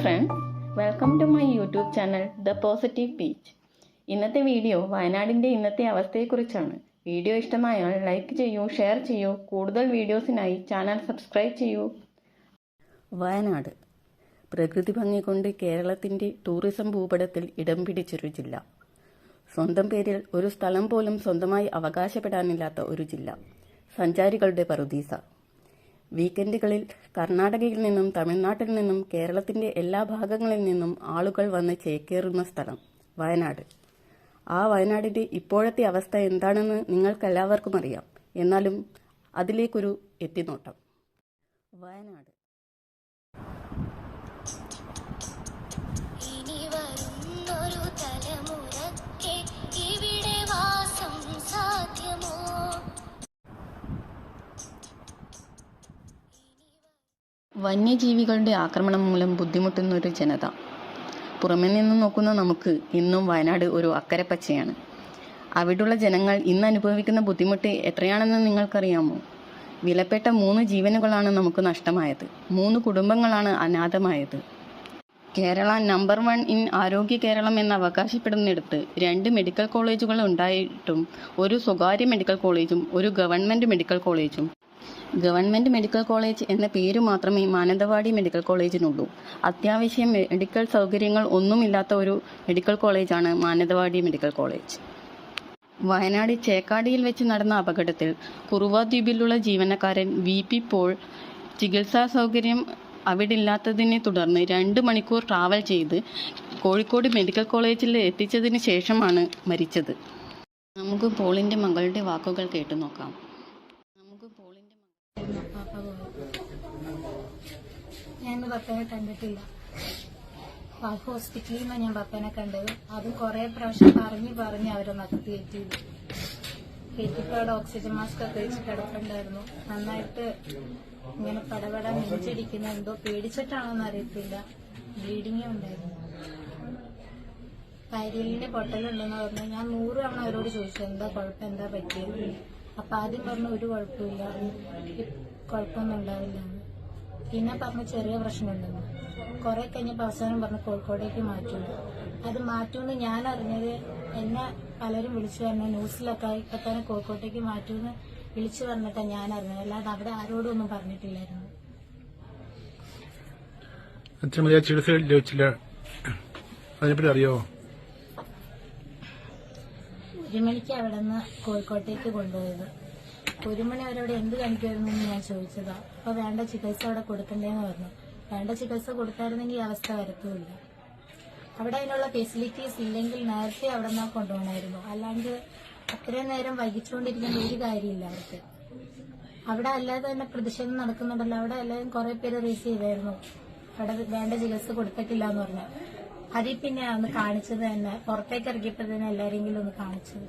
Friends welcome to my YouTube channel the positive beach ഇന്നത്തെ video വയനാടിന്റെ ഇന്നത്തെ അവസ്ഥയെക്കുറിച്ചാണ്. വീഡിയോ ഇഷ്ടമായാൽ ലൈക്ക് ചെയ്യൂ ഷെയർ ചെയ്യൂ കൂടുതൽ വീഡിയോസിനായി ചാനൽ സബ്സ്ക്രൈബ് ചെയ്യൂ. വയനാട്. പ്രകൃതി ഭംഗി കൊണ്ട് കേരളത്തിന്റെ ടൂറിസം ഭൂപടത്തിൽ ഇടം പിടിച്ചൊരു ജില്ല. സ്വന്തം പേരിൽ ഒരു സ്ഥലം പോലും സ്വന്തമായി അവകാശപ്പെടാനില്ലാത്ത ഒരു ജില്ല. സഞ്ചാരികളുടെ പറുദീസ. വീക്കെൻഡുകളിൽ കർണാടകയിൽ നിന്നും തമിഴ്നാട്ടിൽ നിന്നും കേരളത്തിന്റെ എല്ലാ ഭാഗങ്ങളിൽ നിന്നും ആളുകൾ വന്ന് ചേക്കേറുന്ന സ്ഥലം വയനാട്. ആ വയനാടിന്റെ ഇപ്പോഴത്തെ അവസ്ഥ എന്താണെന്ന് നിങ്ങൾക്കെല്ലാവർക്കും അറിയാം. എന്നാലും അതിലേക്കൊരു എത്തിനോട്ടം. വയനാട്. വന്യജീവികളുടെ ആക്രമണം മൂലം ബുദ്ധിമുട്ടുന്ന ഒരു ജനത. പുറമെ നിന്ന് നോക്കുന്ന നമുക്ക് ഇന്നും വയനാട് ഒരു അക്കരപ്പച്ചയാണ്. അവിടുള്ള ജനങ്ങൾ ഇന്ന് അനുഭവിക്കുന്ന ബുദ്ധിമുട്ട് എത്രയാണെന്ന് നിങ്ങൾക്കറിയാമോ? വിലപ്പെട്ട മൂന്ന് ജീവനുകളാണ് നമുക്ക് നഷ്ടമായത്. മൂന്ന് കുടുംബങ്ങളാണ് അനാഥമായത്. കേരള നമ്പർ വൺ ഇൻ ആരോഗ്യ കേരളം എന്ന് അവകാശപ്പെടുന്നിടത്ത് രണ്ട് മെഡിക്കൽ കോളേജുകൾ ഉണ്ടായിട്ടും ഒരു സ്വകാര്യ മെഡിക്കൽ കോളേജും ഒരു ഗവൺമെന്റ് മെഡിക്കൽ കോളേജും ഗവൺമെന്റ് മെഡിക്കൽ കോളേജ് എന്ന പേര് മാത്രമേ മാനന്തവാടി മെഡിക്കൽ കോളേജിനുള്ളൂ. അത്യാവശ്യം മെഡിക്കൽ സൗകര്യങ്ങൾ ഒന്നുമില്ലാത്ത ഒരു മെഡിക്കൽ കോളേജാണ് മാനന്തവാടി മെഡിക്കൽ കോളേജ്. വയനാട് ചേക്കാടിയിൽ വെച്ച് നടന്ന അപകടത്തിൽ കുറുവ ദ്വീപിലുള്ള ജീവനക്കാരൻ വി പി പോൾ ചികിത്സാ സൗകര്യം അവിടെ ഇല്ലാത്തതിനെ തുടർന്ന് രണ്ട് മണിക്കൂർ ട്രാവൽ ചെയ്ത് കോഴിക്കോട് മെഡിക്കൽ കോളേജിൽ എത്തിച്ചതിന് ശേഷമാണ് മരിച്ചത്. നമുക്ക് പോളിന്റെ മകളുടെ വാക്കുകൾ കേട്ടു നോക്കാം. ഞാൻ പപ്പനെ കണ്ടിട്ടില്ല. ഹോസ്പിറ്റലിൽ നിന്നാണ് ഞാൻ പപ്പനെ കണ്ടത്. അതും കുറെ പ്രാവശ്യം പറഞ്ഞ് പറഞ്ഞ് അവരെ നകത്തി കയറ്റിയത് കയറ്റിയപ്പോൾ അവിടെ ഓക്സിജൻ മാസ്ക് ഒക്കെ വെച്ച് കിടപ്പുണ്ടായിരുന്നു. നന്നായിട്ട് ഇങ്ങനെ പടപട നെഞ്ചടിക്കുന്ന എന്തോ പേടിച്ചിട്ടാണോന്ന് അറിയത്തില്ല. ബ്ലീഡിങ് ഉണ്ടായിരുന്നു. കൈരലിന്റെ പൊട്ടലുണ്ടെന്ന് പറഞ്ഞു. ഞാൻ നൂറ് തവണ അവരോട് ചോദിച്ചു എന്താ കുഴപ്പം? എന്താ പറ്റിയത്? അപ്പൊ ആദ്യം പറഞ്ഞു ഒരു കുഴപ്പമില്ല. കുഴപ്പമൊന്നും ഉണ്ടാവില്ല. പിന്നെ പറഞ്ഞു ചെറിയ പ്രശ്നമുണ്ടെന്ന്. കുറെ കഴിഞ്ഞപ്പോ അവസാനം പറഞ്ഞു കോഴിക്കോടേക്ക് മാറ്റുന്നു അത് മാറ്റുമെന്ന് ഞാൻ അറിഞ്ഞത് എന്നെ പലരും വിളിച്ചു പറഞ്ഞു ന്യൂസിലൊക്കെ ഇപ്പൊ തന്നെ കോഴിക്കോട്ടേക്ക് മാറ്റുമെന്ന് വിളിച്ചു പറഞ്ഞിട്ടാണ് ഞാൻ അറിഞ്ഞത്. അല്ലാതെ അവിടെ ആരോടും ഒന്നും പറഞ്ഞിട്ടില്ലായിരുന്നു. ചികിത്സ അതിനെപ്പറ്റി അറിയാവോ ഒരു മണിക്ക് അവിടെ നിന്ന് കോഴിക്കോട്ടേക്ക് കൊണ്ടുപോയത്. ഒരു മണി അവരോട് എന്ത് കാണിക്കുമായിരുന്നു എന്ന് ഞാൻ ചോദിച്ചതാ. അപ്പൊ വേണ്ട ചികിത്സ അവിടെ കൊടുക്കണ്ടേന്ന് പറഞ്ഞു. വേണ്ട ചികിത്സ കൊടുത്തായിരുന്നെങ്കിൽ ഈ അവസ്ഥ വരത്തുമില്ല. അവിടെ അതിനുള്ള ഫെസിലിറ്റീസ് ഇല്ലെങ്കിൽ നേരത്തെ അവിടെ നിന്ന് കൊണ്ടുപോകണമായിരുന്നു. അല്ലാണ്ട് അത്രയും നേരം വൈകിച്ചുകൊണ്ടിരിക്കേണ്ട ഒരു കാര്യമില്ല അവർക്ക്. അവിടെ അല്ലാതെ തന്നെ പ്രതിഷേധം നടക്കുന്നുണ്ടല്ലോ. അവിടെ എല്ലാവരും കുറെ പേര് റേസ് ചെയ്തായിരുന്നു. അവിടെ വേണ്ട ചികിത്സ കൊടുത്തിട്ടില്ല എന്ന് പറഞ്ഞു. അതിൽ പിന്നെ ഒന്ന് കാണിച്ചത് തന്നെ. പുറത്തേക്ക് ഇറങ്ങിയപ്പോ തന്നെ എല്ലാരെങ്കിലും ഒന്ന് കാണിച്ചത്.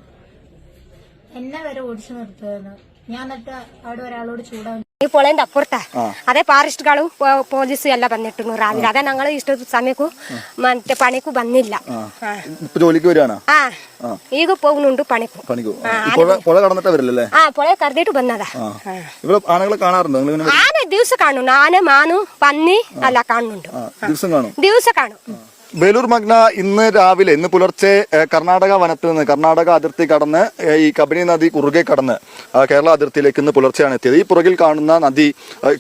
എന്നെ വരെ ഓടിച്ചു നിർത്തുന്നു ഞാൻ എന്നിട്ട് അവിടെ ഒരാളോട് ചൂടാ ഈ പൊളേന്റെ അപ്പുറത്താ. അതെ പാറിസ്റ്റുകളും പോലീസും എല്ലാം വന്നിട്ട് രാവിലെ അതെ ഞങ്ങൾ ഇഷ്ട സമയക്കു മറ്റേ പണിക്കു വന്നില്ല. ഈഗ പോകുന്നുണ്ട് പണിക്കു. പുഴ വന്നതാ. ആന ദിവസം കാണുന്നു ആന മാനു പന്നി അല്ല കാണുന്നുണ്ട്. ദിവസം കാണും. ബേലൂർ മഗ്ന ഇന്ന് രാവിലെ ഇന്ന് പുലർച്ചെ കർണാടക വനത്തിൽ നിന്ന് കർണാടക അതിർത്തി കടന്ന് ഈ കബനി നദി കുറുകെ കടന്ന് കേരള അതിർത്തിയിലേക്ക് ഇന്ന് പുലർച്ചെയാണ് എത്തിയത്. ഈ പുറകിൽ കാണുന്ന നദി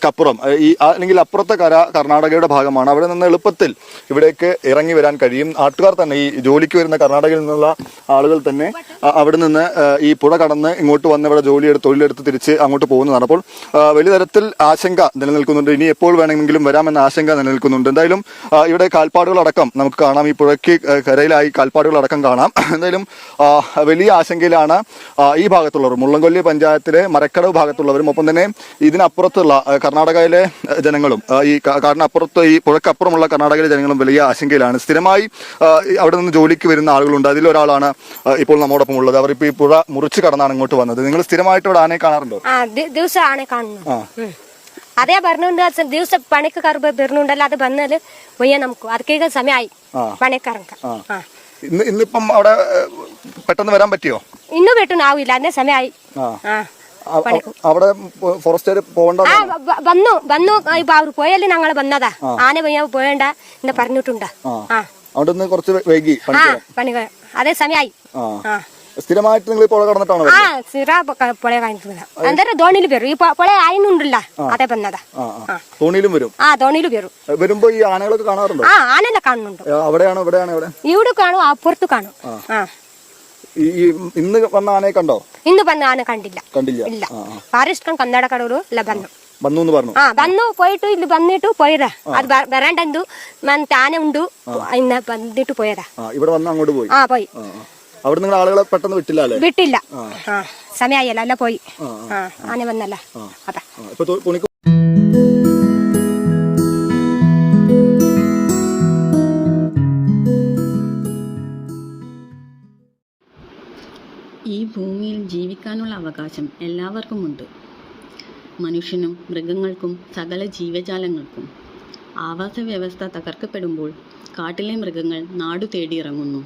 കപ്പുറം ഈ അല്ലെങ്കിൽ അപ്പുറത്തെ കര കർണാടകയുടെ ഭാഗമാണ്. അവിടെ നിന്ന് എളുപ്പത്തിൽ ഇവിടേക്ക് ഇറങ്ങി വരാൻ കഴിയും. നാട്ടുകാർ തന്നെ ഈ ജോലിക്ക് വരുന്ന കർണാടകയിൽ നിന്നുള്ള ആളുകൾ തന്നെ അവിടെ നിന്ന് ഈ പുഴ കടന്ന് ഇങ്ങോട്ട് വന്ന് ഇവിടെ ജോലിയെടുത്ത് തൊഴിലെടുത്ത് തിരിച്ച് അങ്ങോട്ട് പോകുന്നതാണ്. അപ്പോൾ വലിയ തരത്തിൽ ആശങ്ക നിലനിൽക്കുന്നുണ്ട്. ഇനി എപ്പോൾ വേണമെങ്കിലും വരാമെന്ന ആശങ്ക നിലനിൽക്കുന്നുണ്ട്. എന്തായാലും ഇവിടെ കാൽപ്പാടുകളടക്കം നമുക്ക് കാണാം. ഈ പുഴയ്ക്ക് കരയിലായി കാൽപ്പാടുകളടക്കം കാണാം. എന്തായാലും വലിയ ആശങ്കയിലാണ് ഈ ഭാഗത്തുള്ളവർ. മുള്ളംകൊല്ലി പഞ്ചായത്തിലെ മരക്കടവ് ഭാഗത്തുള്ളവരും ഒപ്പം തന്നെ ഇതിനപ്പുറത്തുള്ള കർണാടകയിലെ ജനങ്ങളും ഈ കാടിനപ്പുറത്ത് ഈ പുഴക്കപ്പുറമുള്ള കർണാടകയിലെ ജനങ്ങളും വലിയ ആശങ്കയിലാണ്. സ്ഥിരമായി അവിടെ നിന്ന് ജോലിക്ക് വരുന്ന ആളുകളുണ്ട്. അതിലൊരാളാണ് ഇപ്പോൾ നമ്മോടൊപ്പം ഇപ്പം ഉള്ളത് അവർ ഇപ്പോൾ പുഴ മുറിച്ച് കടന്നാണ് ഇങ്ങോട്ട് വന്നത്. നിങ്ങൾ സ്ഥിരമായിട്ട് ഇവിടെ ആനയെ കാണാറുണ്ടോ? ആ ദി- ദിവസം ആണെ കാണുന്നു ഉം. ಅದೇ ಬರ್ನುಂಡ ಸ- ದಿವಸ അത് ಬರ್ನುಂಡಲ್ಲ ಅದು ಬಂದಲ್ಲಿ ಒಯ್ಯ ನಮ್ಕು ಅದಕ್ಕೆ ಈಗ ಸಮಯ ഇന്നിപ്പം അവിടെ പെട്ടെന്ന് വരാൻ പറ്റിയോ? ಇನ್ನೂ ಬಿಟ್ಟು ನಾವು ಇಲ್ಲ ಅಂದ್ರೆ ആ. അവിടെ ഫോറസ്റ്റുകാർ പോകണ്ട വന്നു വന്നു. ഇപ്പൊ അവർ പോയല്ലേ ഞങ്ങൾ വന്നതാ. ആന പയ്യ പോയണ്ട എന്ന് പറഞ്ഞിട്ടുണ്ട്. ആ. അതുകൊണ്ട് കുറച്ച് വൈകി പണി ആ പണികൾ അതേ സമയമായി ആ. സ്ഥിരമായിട്ട് നിങ്ങൾ പുഴ കടന്നിട്ടാണോ ആ സ്ഥിര പുഴ കാണിക്കുന്നത് എന്തായാലും ധോണിയിൽ വരും. ഈ പുഴ ആയനുണ്ടല്ല. അതേ പന്നതാ തോണിയിലും വരും? ആ തോണിയിൽ വരും. വരുമ്പോ ഈ ആനകളൊക്കെ കാണാറുണ്ടോ? ആ ആനനെ കാണുന്നുണ്ട്. അവിടെയാണോ ഇവിടെയാണോ ഇവിടെ? ഇവിടെ കാണും അപ്പുറത്ത് കാണും. ആ. ഈ ഇന്ന് വന്ന ആനയെ കണ്ടോ? ഇന്ന് വന്ന ആന കണ്ടില്ല. കണ്ടില്ല. ഇല്ല. പാരിഷ്കൻ കന്നട കടവൂർ ഇല്ല വന്നു വന്നു എന്ന് പറഞ്ഞു. ആ വന്നു പോയിട്ട് ഇത് വന്നിട്ട് പോയതാ. അത് വരാണ്ടെന്തു താനെ ഉണ്ട്. ഇന്ന് വന്നിട്ട് പോയതാ. ഇവിടെ വന്ന് അങ്ങോട്ട് പോയി. ആ പോയി. അവിടെ നിങ്ങൾ ആളുകളെ പെട്ടെന്ന് വിട്ടില്ല അല്ലേ? വിട്ടില്ല. സമയമായല്ലോ അല്ല പോയി. ആന വന്നല്ലോ. അതാ. ഇപ്പൊ തുണിക്ക് ഈ ഭൂമിയിൽ ജീവിക്കാനുള്ള അവകാശം എല്ലാവർക്കുമുണ്ട്. മനുഷ്യനും മൃഗങ്ങൾക്കും സകല ജീവജാലങ്ങൾക്കും. ആവാസ വ്യവസ്ഥ തകർക്കപ്പെടുമ്പോൾ കാട്ടിലെ മൃഗങ്ങൾ നാടു തേടിയിറങ്ങുന്നു